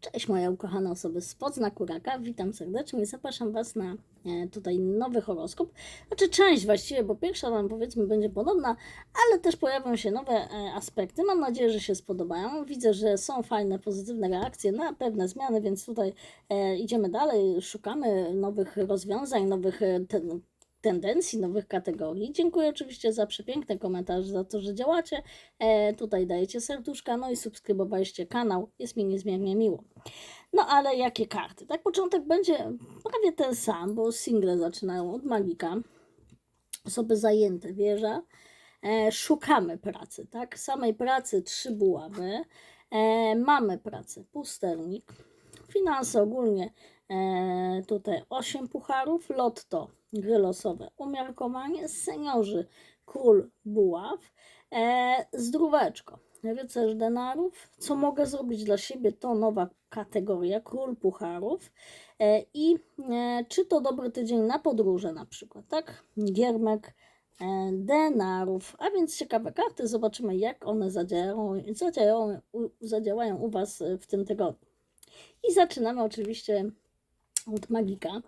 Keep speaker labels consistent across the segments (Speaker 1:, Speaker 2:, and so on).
Speaker 1: Cześć moje ukochane osoby z podznaku raka, witam serdecznie i zapraszam Was na e, tutaj nowy horoskop. Znaczy część właściwie, bo pierwsza Wam powiedzmy będzie podobna, ale też pojawią się nowe e, aspekty. Mam nadzieję, że się spodobają. Widzę, że są fajne, pozytywne reakcje na pewne zmiany, więc tutaj e, idziemy dalej, szukamy nowych rozwiązań, nowych ten, tendencji, nowych kategorii. Dziękuję oczywiście za przepiękne komentarze, za to, że działacie. E, tutaj dajecie serduszka, no i subskrybowaliście kanał. Jest mi niezmiernie miło. No ale jakie karty? Tak, początek będzie prawie ten sam, bo single zaczynają od magika. Osoby zajęte, wieża. E, szukamy pracy, tak? Samej pracy trzy buławy. E, mamy pracę, pustelnik. Finanse ogólnie tutaj 8 pucharów, lotto, gry losowe, umiarkowanie, seniorzy, król buław, e, zdróweczko, rycerz denarów. Co mogę zrobić dla siebie, to nowa kategoria, król pucharów. E, I e, czy to dobry tydzień na podróże na przykład, tak? Giermek, e, denarów, a więc ciekawe karty, zobaczymy jak one zadziałają, zadziałają, zadziałają u Was e, w tym tygodniu. I zaczynamy oczywiście od magika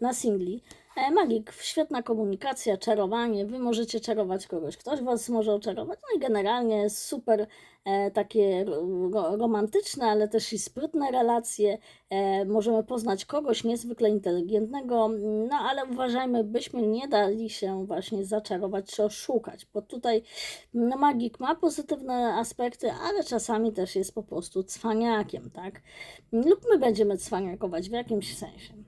Speaker 1: na singli. E, Magik, świetna komunikacja, czarowanie. Wy możecie czarować kogoś, ktoś was może oczarować. No i generalnie super e, takie ro, romantyczne, ale też i sprytne relacje. E, możemy poznać kogoś niezwykle inteligentnego, no ale uważajmy, byśmy nie dali się właśnie zaczarować czy oszukać, bo tutaj no, magik ma pozytywne aspekty, ale czasami też jest po prostu cwaniakiem, tak? Lub my będziemy cwaniakować w jakimś sensie.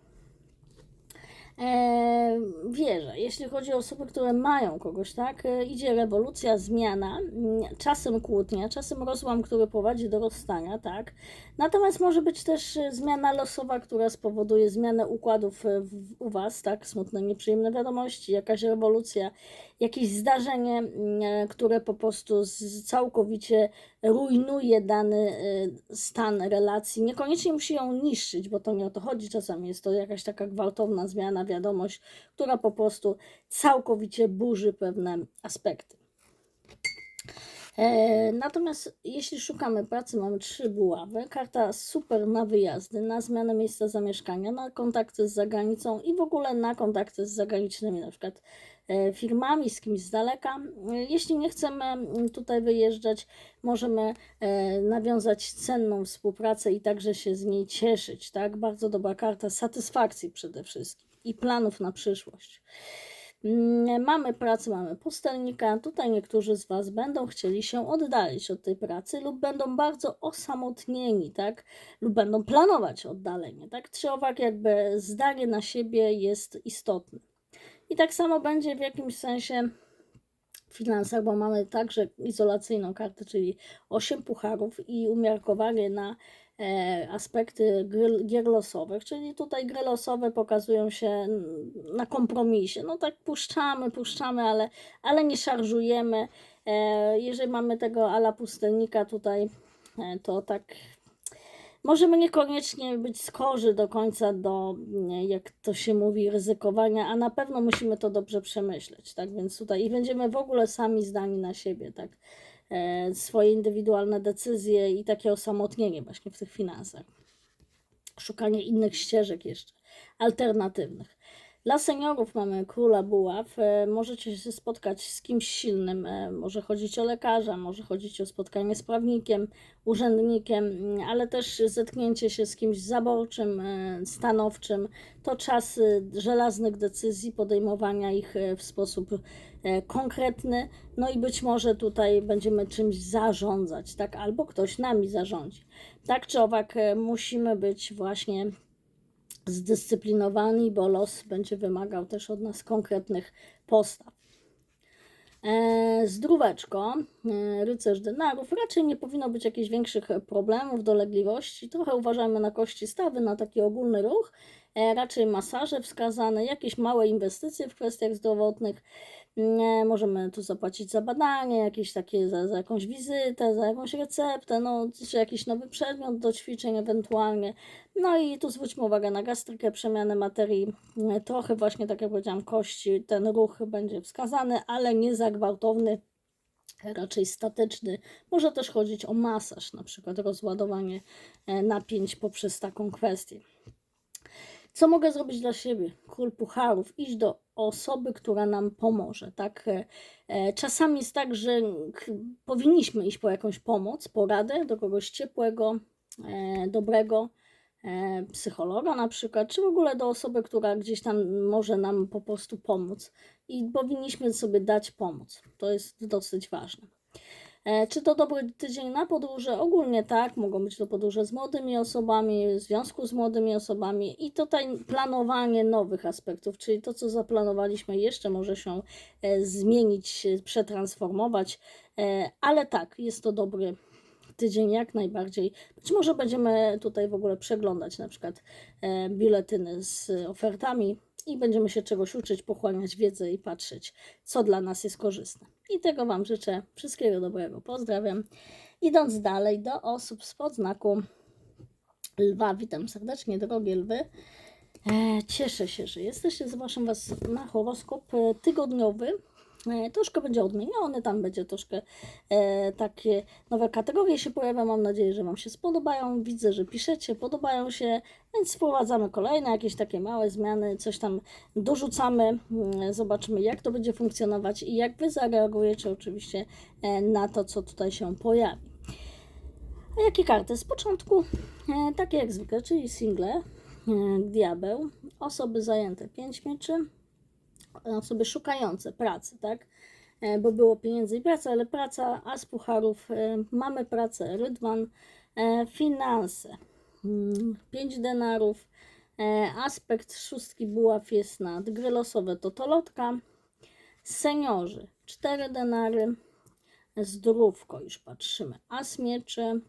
Speaker 1: E, wierzę, jeśli chodzi o osoby, które mają kogoś, tak, e, idzie rewolucja, zmiana, mm, czasem kłótnia, czasem rozłam, który prowadzi do rozstania, tak. Natomiast może być też e, zmiana losowa, która spowoduje zmianę układów w, u Was, tak, smutne, nieprzyjemne wiadomości, jakaś rewolucja, jakieś zdarzenie, mm, e, które po prostu całkowicie rujnuje dany e, stan relacji. Niekoniecznie musi ją niszczyć, bo to nie o to chodzi. Czasami jest to jakaś taka gwałtowna zmiana, wiadomość, która po prostu całkowicie burzy pewne aspekty. E, natomiast jeśli szukamy pracy, mamy trzy buławy. Karta super na wyjazdy, na zmianę miejsca zamieszkania, na kontakty z zagranicą i w ogóle na kontakty z zagranicznymi, na przykład firmami, z kimś z daleka. E, Jeśli nie chcemy tutaj wyjeżdżać, możemy e, nawiązać cenną współpracę i także się z niej cieszyć. Tak? Bardzo dobra karta satysfakcji przede wszystkim i planów na przyszłość. Mm, Mamy pracę, mamy pustelnika. Tutaj niektórzy z Was będą chcieli się oddalić od tej pracy lub będą bardzo osamotnieni, tak? Lub będą planować oddalenie, tak? Trzewak jakby zdanie na siebie jest istotne. I tak samo będzie w jakimś sensie w finansach, bo mamy także izolacyjną kartę, czyli 8 pucharów i umiarkowanie na e, aspekty gry, gier losowych, czyli tutaj gry losowe pokazują się na kompromisie. No tak puszczamy, puszczamy, ale, ale nie szarżujemy. E, jeżeli mamy tego ala pustelnika tutaj, e, to tak możemy niekoniecznie być skorzy do końca do, jak to się mówi, ryzykowania, a na pewno musimy to dobrze przemyśleć, tak? Więc tutaj i będziemy w ogóle sami zdani na siebie, tak? E, swoje indywidualne decyzje i takie osamotnienie właśnie w tych finansach. Szukanie innych ścieżek jeszcze, alternatywnych. Dla seniorów mamy króla buław. E, Możecie się spotkać z kimś silnym. e, Może chodzić o lekarza, może chodzić o spotkanie z prawnikiem, urzędnikiem, mm, ale też zetknięcie się z kimś zaborczym, e, stanowczym. To czas żelaznych decyzji, podejmowania ich w sposób konkretny. No i być może tutaj będziemy czymś zarządzać, tak? Albo ktoś nami zarządzi. Tak czy owak, musimy być właśnie zdyscyplinowani, bo los będzie wymagał też od nas konkretnych postaw. E, zdróweczko, e, rycerz denarów, raczej nie powinno być jakichś większych problemów, dolegliwości. Trochę uważajmy na kości stawy, na taki ogólny ruch. E, raczej masaże wskazane, jakieś małe inwestycje w kwestiach zdrowotnych. Możemy tu zapłacić za badanie, jakieś takie za, za jakąś wizytę, za jakąś receptę, no, czy jakiś nowy przedmiot do ćwiczeń ewentualnie. No i tu zwróćmy uwagę na gastrykę, przemianę materii. E, Trochę właśnie, tak jak powiedziałam, kości, ten ruch będzie wskazany, ale nie za gwałtowny. raczej stateczny. Może też chodzić o masaż, na przykład rozładowanie e, napięć poprzez taką kwestię. Co mogę zrobić dla siebie? Król pucharów, iść do osoby, która nam pomoże, tak? E, e, Czasami jest tak, że powinniśmy iść po jakąś pomoc, poradę do kogoś ciepłego, e, dobrego, psychologa na przykład, czy w ogóle do osoby, która gdzieś tam może nam po prostu pomóc. I powinniśmy sobie dać pomoc. To jest dosyć ważne. E, Czy to dobry tydzień na podróże? Ogólnie tak, mogą być to podróże z młodymi osobami, w związku z młodymi osobami i tutaj planowanie nowych aspektów, czyli to, co zaplanowaliśmy, jeszcze może się e, zmienić, się przetransformować, e, ale tak, jest to dobry tydzień jak najbardziej. Być może będziemy tutaj w ogóle przeglądać na przykład e, biuletyny z ofertami i będziemy się czegoś uczyć, pochłaniać wiedzę i patrzeć, co dla nas jest korzystne. I tego Wam życzę. Wszystkiego dobrego. Pozdrawiam. Idąc dalej do osób spod znaku lwa, witam serdecznie, drogie lwy. E, cieszę się, że jesteście. Zapraszam Was na horoskop e, tygodniowy. E, troszkę będzie odmieniony, tam będzie troszkę e, takie nowe kategorie się pojawią. Mam nadzieję, że Wam się spodobają. Widzę, że piszecie, podobają się, więc wprowadzamy kolejne jakieś takie małe zmiany, coś tam dorzucamy. Mm, Zobaczymy, jak to będzie funkcjonować i jak Wy zareagujecie oczywiście e, na to, co tutaj się pojawi. A jakie karty? Z początku, e, takie jak zwykle, czyli single, e, diabeł, osoby zajęte 5 mieczy, osoby szukające pracy, tak? E, Bo było pieniędzy i praca, ale praca, a z pucharów e, mamy pracę, rydwan, e, finanse, 5 denarów, e, aspekt szóstki buław jest nad gry losowe, to to lotka, seniorzy, 4 denary, zdrówko, już patrzymy, as mieczy,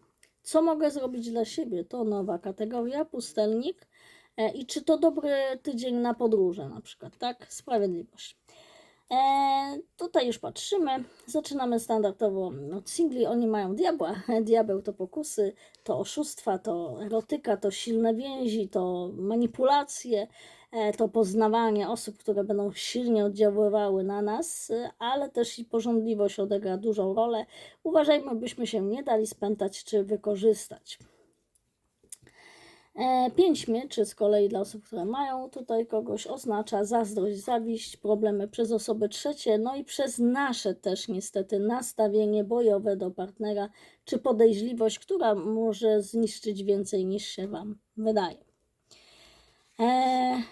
Speaker 1: co mogę zrobić dla siebie? To nowa kategoria, pustelnik. E, I czy to dobry tydzień na podróże na przykład, tak? Sprawiedliwość. E, tutaj już patrzymy. Zaczynamy standardowo od singli. Oni mają diabła. Diabeł to pokusy, to oszustwa, to erotyka, to silne więzi, to manipulacje, e, to poznawanie osób, które będą silnie oddziaływały na nas, e, ale też i porządliwość odegra dużą rolę. Uważajmy, byśmy się nie dali spętać czy wykorzystać. E, Pięć mieczy z kolei dla osób, które mają tutaj kogoś oznacza zazdrość, zawiść, problemy przez osoby trzecie, no i przez nasze też niestety nastawienie bojowe do partnera, czy podejrzliwość, która może zniszczyć więcej niż się Wam wydaje. E,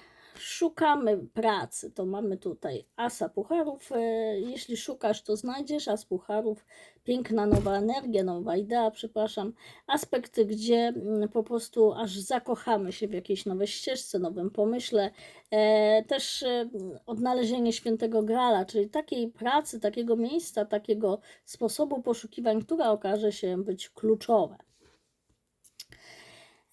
Speaker 1: szukamy pracy, to mamy tutaj asa pucharów. E, jeśli szukasz, to znajdziesz as pucharów. Piękna nowa energia, nowa idea, przepraszam. Aspekty, gdzie mm, po prostu aż zakochamy się w jakiejś nowej ścieżce, nowym pomyśle. E, też e, odnalezienie świętego grala, czyli takiej pracy, takiego miejsca, takiego sposobu poszukiwań, która okaże się być kluczowe.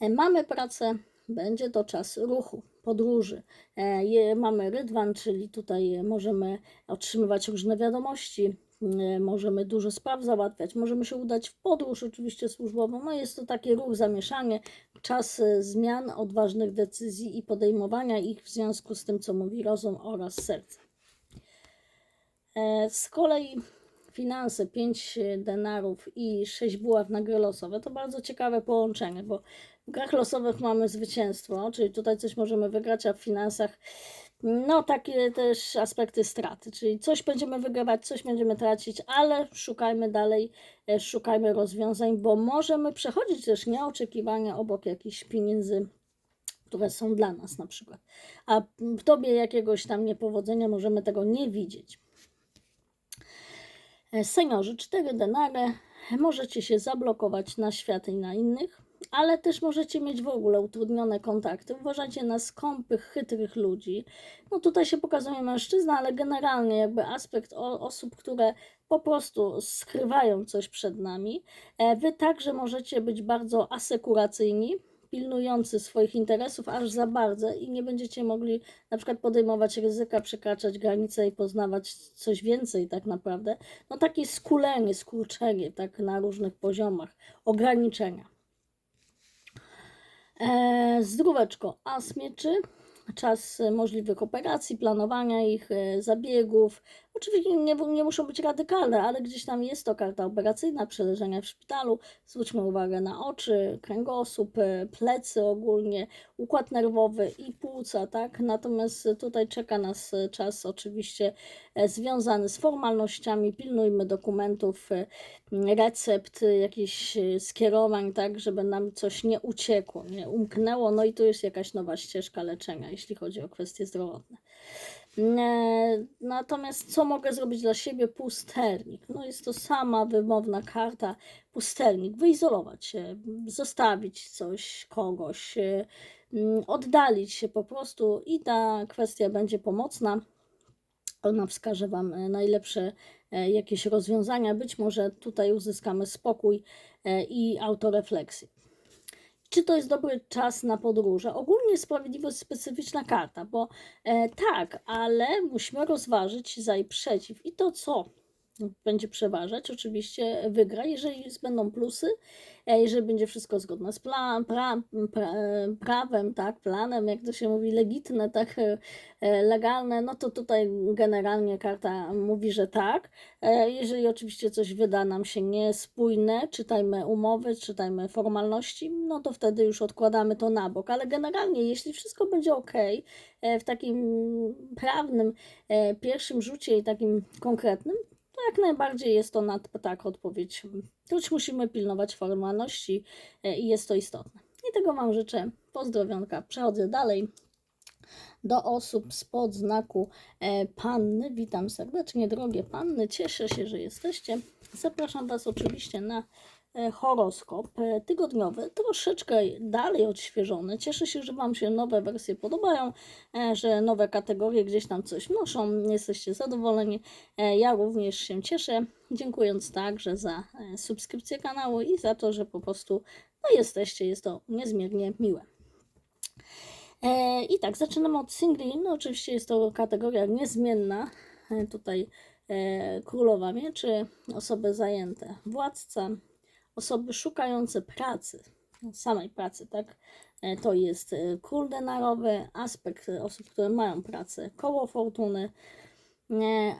Speaker 1: Mamy pracę, będzie to czas ruchu, podróży. E, Mamy rydwan, czyli tutaj możemy otrzymywać różne wiadomości, e, możemy dużo spraw załatwiać, możemy się udać w podróż, oczywiście służbową. No jest to taki ruch, zamieszanie, czas e, zmian, odważnych decyzji i podejmowania ich w związku z tym, co mówi rozum oraz serce. Z kolei finanse, 5 denarów i 6 buław na gry losowe to bardzo ciekawe połączenie, bo w grach losowych mamy zwycięstwo, czyli tutaj coś możemy wygrać, a w finansach no takie też aspekty straty, czyli coś będziemy wygrywać, coś będziemy tracić, ale szukajmy dalej, e, szukajmy rozwiązań, bo możemy przechodzić też nieoczekiwania obok jakichś pieniędzy, które są dla nas na przykład. A w tobie jakiegoś tam niepowodzenia możemy tego nie widzieć. Seniorzy, 4 denary, możecie się zablokować na świat i na innych, ale też możecie mieć w ogóle utrudnione kontakty. Uważajcie na skąpych, chytrych ludzi. No tutaj się pokazuje mężczyzna, ale generalnie jakby aspekt osób, które po prostu skrywają coś przed nami. E, Wy także możecie być bardzo asekuracyjni, pilnujący swoich interesów aż za bardzo i nie będziecie mogli na przykład podejmować ryzyka, przekraczać granice i poznawać coś więcej tak naprawdę. No takie skulenie, skurczenie tak na różnych poziomach, ograniczenia. E, zdróweczko, as mieczy, czas możliwych operacji, planowania ich, e, zabiegów, Oczywiście nie, nie muszą być radykalne, ale gdzieś tam jest to karta operacyjna, przeleżenia w szpitalu. Zwróćmy uwagę na oczy, kręgosłup, e, plecy ogólnie, układ nerwowy i płuca, tak? Natomiast tutaj czeka nas e, czas oczywiście e, związany z formalnościami. Pilnujmy dokumentów, e, recept, jakichś skierowań, tak, żeby nam coś nie uciekło, nie umknęło. No i tu jest jakaś nowa ścieżka leczenia, jeśli chodzi o kwestie zdrowotne. E, Natomiast co mogę zrobić dla siebie? Pusternik. No jest to sama wymowna karta. Pusternik. Wyizolować się, zostawić coś, kogoś, e, mm, oddalić się po prostu i ta kwestia będzie pomocna. Ona wskaże Wam e, najlepsze jakieś rozwiązania. Być może tutaj uzyskamy spokój i autorefleksję. Czy to jest dobry czas na podróże? Ogólnie sprawiedliwość specyficzna karta, bo e, tak, ale musimy rozważyć za i przeciw. I to co będzie przeważać, oczywiście wygra, jeżeli będą plusy, e, jeżeli będzie wszystko zgodne z pla, pra, pra, e, prawem, tak, planem, jak to się mówi, legitne, tak, e, legalne, no to tutaj generalnie karta mówi, że tak. Jeżeli oczywiście coś wyda nam się niespójne, czytajmy umowy, czytajmy formalności, no to wtedy już odkładamy to na bok. Ale generalnie, jeśli wszystko będzie ok, w takim prawnym pierwszym rzucie i takim konkretnym, jak najbardziej jest to na tak odpowiedź. Choć musimy pilnować formalności e, i jest to istotne. I tego Wam życzę. Pozdrowionka. Przechodzę dalej do osób spod znaku e, panny. Witam serdecznie, drogie panny. Cieszę się, że jesteście. Zapraszam Was oczywiście na horoskop e, tygodniowy, troszeczkę dalej odświeżony. Cieszę się, że Wam się nowe wersje podobają, e, że nowe kategorie gdzieś tam coś noszą. Jesteście zadowoleni. E, Ja również się cieszę, dziękując także za e, subskrypcję kanału i za to, że po prostu no, jesteście. Jest to niezmiernie miłe. E, I tak, zaczynamy od singli. No oczywiście jest to kategoria niezmienna. E, tutaj e, królowa mieczy, osoby zajęte, władca, osoby szukające pracy, samej pracy, tak? E, to jest e, król aspekt e, osób, które mają pracę, koło fortuny,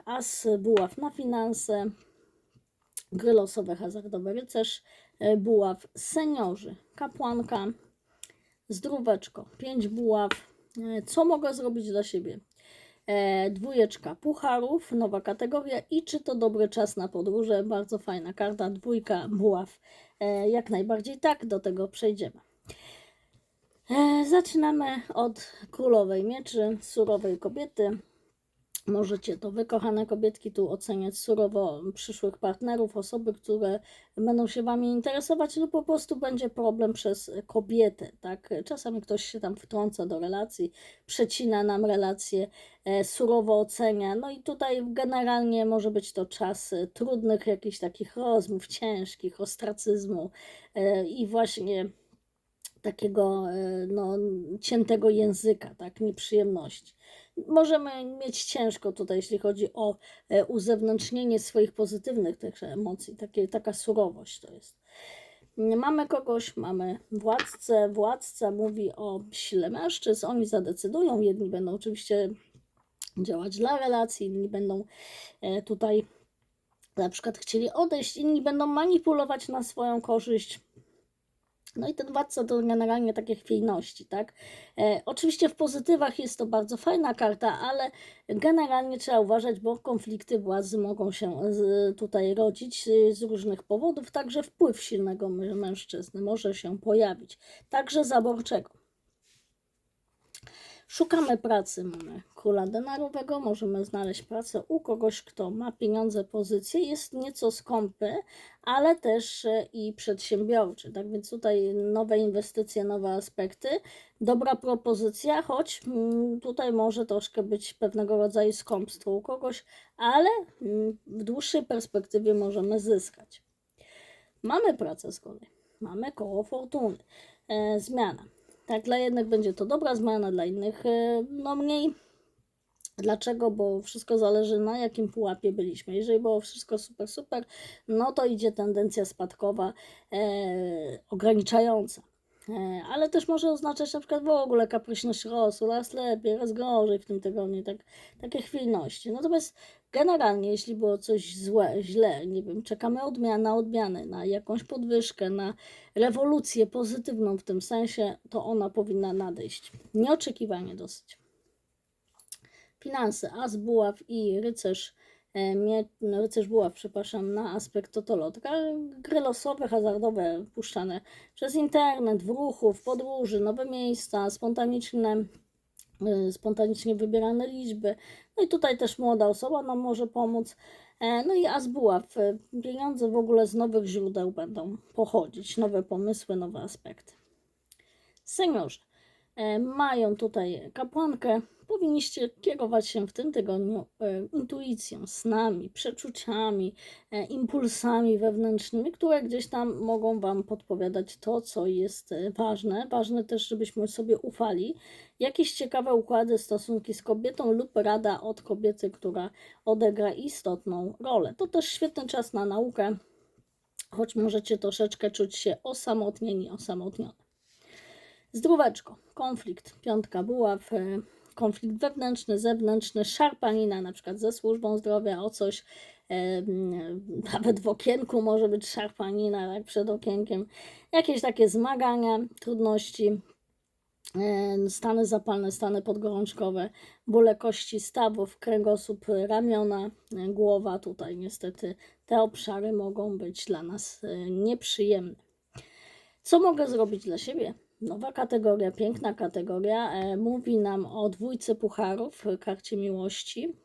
Speaker 1: as buław na finanse, gry losowe, hazardowe, rycerz, buław, seniorzy, kapłanka, zdróweczko, 5 buław. Co mogę zrobić dla siebie? E, dwójeczka pucharów, nowa kategoria i czy to dobry czas na podróże? Bardzo fajna karta, dwójka buław. E, jak najbardziej tak, do tego przejdziemy. E, zaczynamy od królowej mieczy, surowej kobiety. Możecie to wy, kochane kobietki, tu oceniać surowo przyszłych partnerów, osoby, które będą się wami interesować, lub po prostu będzie problem przez kobietę, tak? Czasami ktoś się tam wtrąca do relacji, przecina nam relacje, e, surowo ocenia. No i tutaj generalnie może być to czas e, trudnych jakichś takich rozmów, ciężkich, ostracyzmu e, i właśnie takiego no, ciętego języka, tak, nieprzyjemności. Możemy mieć ciężko tutaj, jeśli chodzi o e, uzewnętrznienie swoich pozytywnych tych emocji, takie, taka surowość to jest. Mamy kogoś, mamy władcę, władca mówi o sile mężczyzn, oni zadecydują, jedni będą oczywiście działać dla relacji, inni będą e, tutaj na przykład chcieli odejść, inni będą manipulować na swoją korzyść. No i ten władca to generalnie takie chwiejności, tak? E, oczywiście w pozytywach jest to bardzo fajna karta, ale generalnie trzeba uważać, bo konflikty władzy mogą się z, tutaj rodzić y, z różnych powodów, także wpływ silnego mę- mężczyzny może się pojawić, także zaborczego. Szukamy pracy, mamy króla denarowego, możemy znaleźć pracę u kogoś, kto ma pieniądze, pozycję, jest nieco skąpy, ale też e, i przedsiębiorczy. Tak więc tutaj nowe inwestycje, nowe aspekty, dobra propozycja, choć mm, tutaj może troszkę być pewnego rodzaju skąpstwo u kogoś, ale mm, w dłuższej perspektywie możemy zyskać. Mamy pracę z kolei, mamy koło fortuny, e, zmiana. Tak, dla jednych będzie to dobra zmiana, dla innych e, no mniej. Dlaczego? Bo wszystko zależy na jakim pułapie byliśmy. Jeżeli było wszystko super, super, no to idzie tendencja spadkowa e, ograniczająca. E, ale też może oznaczać na przykład w ogóle kapryśność rosu, raz lepiej, raz gorzej w tym tygodniu, tak, takie chwilności. Natomiast generalnie, jeśli było coś złe, źle, nie wiem, czekamy odmian, na odmianę, na jakąś podwyżkę, na rewolucję pozytywną w tym sensie, to ona powinna nadejść. Nieoczekiwanie dosyć. Finanse, as, buław i rycerz, e, rycerz buław, przepraszam, na aspekt totolotka. Gry losowe, hazardowe, puszczane przez internet, w ruchu, w podróży, nowe miejsca, spontaniczne, y, spontanicznie wybierane liczby. No i tutaj też młoda osoba nam może pomóc. E, No i Azbuław, y, pieniądze w ogóle z nowych źródeł będą pochodzić, nowe pomysły, nowe aspekty. Seniorzy e, mają tutaj kapłankę, powinniście kierować się w tym tygodniu e, intuicją, snami, przeczuciami, e, impulsami wewnętrznymi, które gdzieś tam mogą Wam podpowiadać to, co jest e, ważne. Ważne też, żebyśmy sobie ufali. Jakieś ciekawe układy, stosunki z kobietą lub rada od kobiety, która odegra istotną rolę. To też świetny czas na naukę, choć możecie troszeczkę czuć się osamotnieni, osamotnione. Zdróweczko, konflikt, piątka buław, e, konflikt wewnętrzny, zewnętrzny, szarpanina na przykład ze służbą zdrowia o coś, e, nawet w okienku może być szarpanina, tak przed okienkiem, jakieś takie zmagania, trudności, e, stany zapalne, stany podgorączkowe, bóle kości stawów, kręgosłup, ramiona, głowa, tutaj niestety te obszary mogą być dla nas nieprzyjemne. Co mogę zrobić dla siebie? Nowa kategoria, piękna kategoria, e, mówi nam o dwójce pucharów, karcie miłości,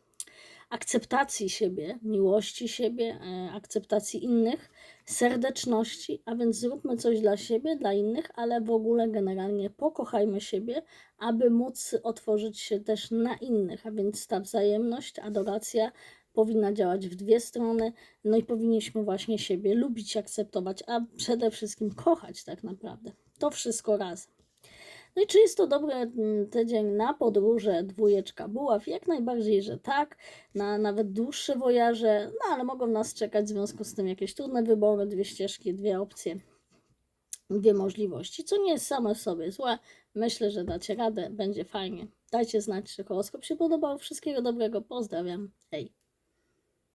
Speaker 1: akceptacji siebie, miłości siebie, e, akceptacji innych, serdeczności, a więc zróbmy coś dla siebie, dla innych, ale w ogóle generalnie pokochajmy siebie, aby móc otworzyć się też na innych, a więc ta wzajemność, adoracja powinna działać w dwie strony, no i powinniśmy właśnie siebie lubić, akceptować, a przede wszystkim kochać tak naprawdę. To wszystko razem. No i czy jest to dobry mm, tydzień na podróże, dwójeczka buław? Jak najbardziej, że tak. Na nawet dłuższe wojaże, no ale mogą nas czekać w związku z tym jakieś trudne wybory, dwie ścieżki, dwie opcje, dwie możliwości, co nie jest same w sobie złe. Myślę, że dacie radę, będzie fajnie. Dajcie znać, czy horoskop się podobał. Wszystkiego dobrego, pozdrawiam. Hej!